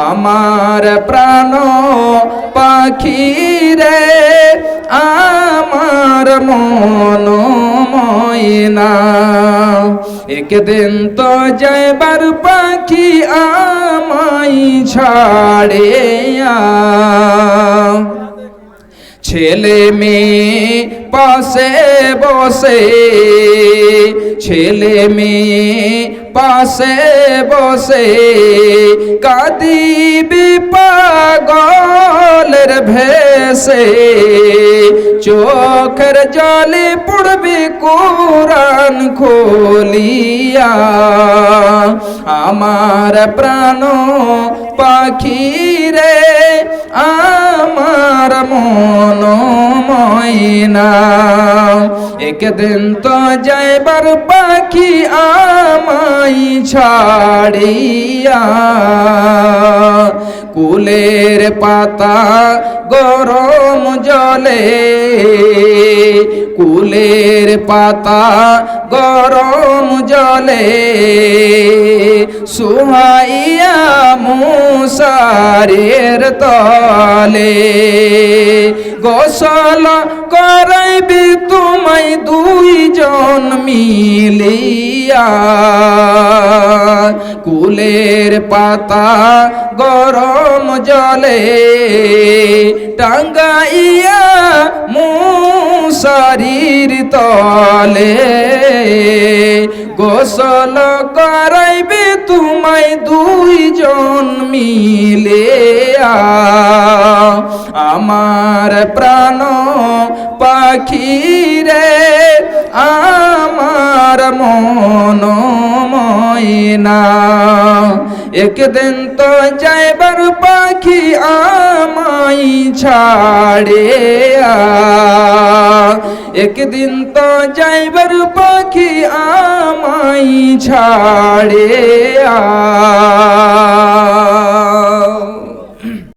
আমার প্রাণ পাখি রে আমার মন ময়না একদিন তো যাইবার পাখি আমায় ছাড়ে আ। ছেলে মেয়ে পাশে বসে, ছেলে মেয়ে পাশে বসে, কাদিবি পাগলের ভেসে, চোখের জলে পড়বে কোরআন খোলিয়া, আমার প্রাণ পাখি রে আমার মন ময়না একদিন তো যাইবার পাখি আমাই ছাড়িয়া কুলের পাতা গরম কুলের পাতা গরম জলে সুহাইয়া মুসারের তলে। গোসল করাইবি তোমায় দুইজন মিলিয়া। কুলের পাতা গরম জলে টাঙ্গাইয়া মুসারির তলে। গোসল করাইবে তোমায় দুইজন মিলে। আমার প্রাণ পাখি রে, আমার মন ময়না একদিন তো যাইবার পাখি আমাই ছাড়ে। আ। একদিন তো যাইবার পাখি আমাই ছাড়ে আ